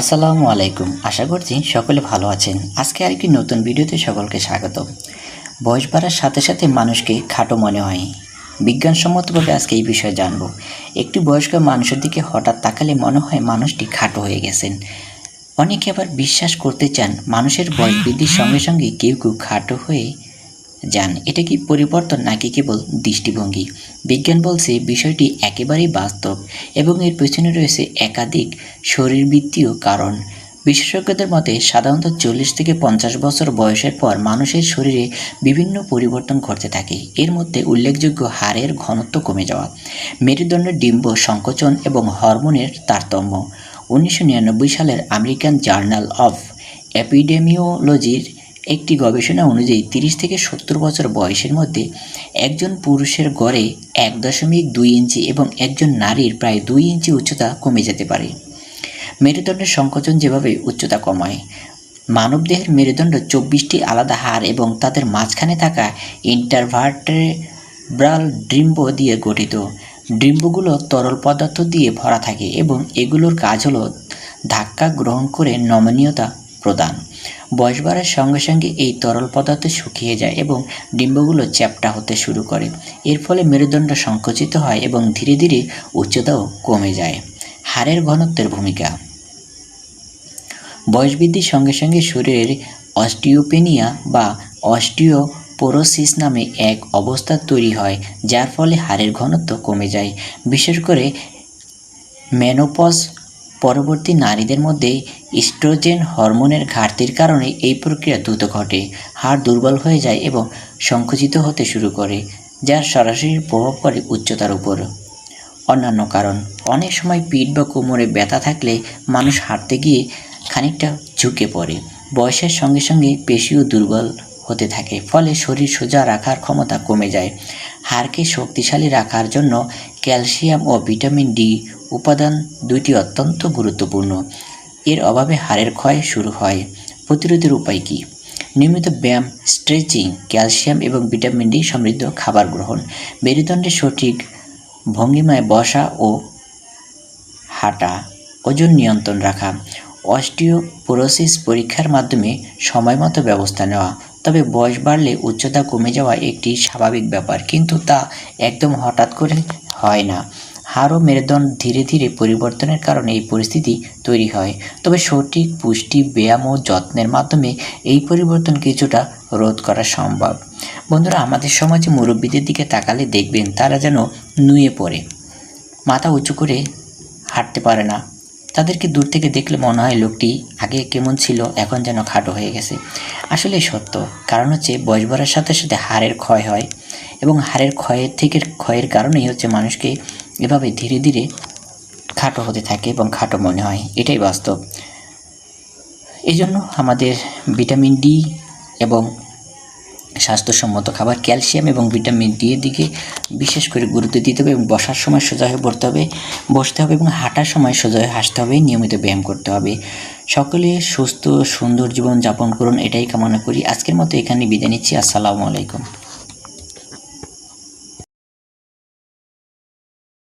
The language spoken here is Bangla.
আসসালামু আলাইকুম। আশা করছি সকলে ভালো আছেন। আজকে আর আরেকটি নতুন ভিডিওতে সকলকে স্বাগত। বয়স বাড়ার সাথে সাথে মানুষকে খাটো মনে হয়। বিজ্ঞানসম্মতভাবে আজকে এই বিষয়ে জানব। একটি বয়স্ক মানুষের দিকে হঠাৎ তাকালে মনে হয় মানুষটি খাটো হয়ে গেছেন। অনেকে আবার বিশ্বাস করতে চান মানুষের বয়স বৃদ্ধির সঙ্গে সঙ্গে কেউ কেউ খাটো হয়ে যান। এটা কি পরিবর্তন নাকি কেবল দৃষ্টিভঙ্গি? বিজ্ঞান বলছে বিষয়টি একেবারেই বাস্তব এবং এর পেছনে রয়েছে একাধিক শরীরবৃত্তীয় কারণ। বিশেষজ্ঞদের মতে, সাধারণত চল্লিশ থেকে পঞ্চাশ বছর বয়সের পর মানুষের শরীরে বিভিন্ন পরিবর্তন ঘটতে থাকে। এর মধ্যে উল্লেখযোগ্য হাড়ের ঘনত্ব কমে যাওয়া, মেরুদণ্ডের ডিম্ব সংকোচন এবং হরমোনের তারতম্য। উনিশশো নিরানব্বই সালের আমেরিকান জার্নাল অফ এপিডেমিওলজির একটি গবেষণা অনুযায়ী তিরিশ থেকে সত্তর বছর বয়সের মধ্যে একজন পুরুষের গড়ে এক দশমিক দুই ইঞ্চি এবং একজন নারীর প্রায় দুই ইঞ্চি উচ্চতা কমে যেতে পারে। মেরুদণ্ডের সংকোচন যেভাবে উচ্চতা কমায়, মানবদেহের মেরুদণ্ড চব্বিশটি আলাদা হাড় এবং তাদের মাঝখানে থাকা ইন্টারভার্টেব্রাল ডিম্ব দিয়ে গঠিত। ডিম্বগুলো তরল পদার্থ দিয়ে ভরা থাকে এবং এগুলোর কাজ হলো ধাক্কা গ্রহণ করে নমনীয়তা প্রদান। বয়স বাড়ার সঙ্গে সঙ্গে এই তরল পদার্থ শুকিয়ে যায় এবং ডিম্বগুলো চ্যাপ্টা হতে শুরু করে। এর ফলে মেরুদণ্ড সংকুচিত হয় এবং ধীরে ধীরে উচ্চতাও কমে যায়। হাড়ের ঘনত্বের ভূমিকা। বয়স বৃদ্ধির সঙ্গে সঙ্গে শরীরের অস্টিওপেনিয়া বা অস্টিওপোরোসিস নামে এক অবস্থা তৈরি হয়, যার ফলে হাড়ের ঘনত্ব কমে যায়। বিশেষ করে মেনোপজ পরবর্তী নারীদের মধ্যে ইস্ট্রোজেন হরমোনের ঘাটতির কারণে এই প্রক্রিয়া দ্রুত ঘটে, হাড় দুর্বল হয়ে যায় এবং সংকুচিত হতে শুরু করে যার সরাসরি প্রভাব পড়ে উচ্চতার উপর। অন্যান্য কারণ, অনেক সময় পিঠ বা কোমরে ব্যথা থাকলে মানুষ হাঁটতে গিয়ে খানিকটা ঝুঁকে পড়ে, বয়সের সঙ্গে সঙ্গে পেশিও দুর্বল হতে থাকে, ফলে শরীর সোজা রাখার ক্ষমতা কমে যায়। হাড়কে শক্তিশালী রাখার জন্য ক্যালসিয়াম ও ভিটামিন ডি উপাদান দুইটি অত্যন্ত গুরুত্বপূর্ণ। এর অভাবে হাড়ের ক্ষয় শুরু হয়। প্রতিরোধের উপায় কী? নিয়মিত ব্যায়াম, স্ট্রেচিং, ক্যালসিয়াম এবং ভিটামিন ডি সমৃদ্ধ খাবার গ্রহণ মেরুদণ্ডের সঠিক ভঙ্গিমায় বসা ও হাঁটা, ওজন নিয়ন্ত্রণ রাখা, অস্টিওপোরোসিস পরীক্ষার মাধ্যমে সময়মতো ব্যবস্থা নেওয়া তবে বয়স বাড়লে উচ্চতা কমে যাওয়া একটি স্বাভাবিক ব্যাপার, কিন্তু তা একদম হঠাৎ করে হয় না। হাড় ও মেরুদণ্ড ধীরে ধীরে পরিবর্তনের কারণে এই পরিস্থিতি তৈরি হয়। তবে সঠিক পুষ্টি, ব্যায়াম ও যত্নের মাধ্যমে এই পরিবর্তন কিছুটা রোধ করা সম্ভব। বন্ধুরা, আমাদের সমাজে মুরব্বীদের দিকে তাকালে দেখবেন তারা যেন নুয়ে পড়ে। মাথা উঁচু করে হাঁটতে পারে না। তাদেরকে দূর থেকে দেখলে মনে হয় লোকটি আগে কেমন ছিল, এখন যেন খাটো হয়ে গেছে। আসলে সত্য, কারণ হচ্ছে বয়স বাড়ার সাথে সাথে হাড়ের ক্ষয় হয় এবং হাড়ের ক্ষয়ের থেকে ক্ষয়ের কারণেই হচ্ছে মানুষকে এভাবে ধীরে ধীরে খাটো হতে থাকে এবং খাটো মনে হয়। এটাই বাস্তব। এই জন্য আমাদের ভিটামিন ডি এবং স্বাস্থ্যসম্মত খাবার, ক্যালসিয়াম এবং ভিটামিন ডি এর দিকে বিশেষ করে গুরুত্ব দিতে হবে এবং বসার সময় সোজা হয়ে পড়তে হবে, বসতে হবে এবং হাঁটার সময় সোজা হয়ে হাসতে হবে, নিয়মিত ব্যায়াম করতে হবে। সকলে সুস্থ, সুন্দর জীবন যাপন করুন, এটাই কামনা করি। আজকের মতো এখানে বিদায় নিচ্ছি। আসসালামু আলাইকুম।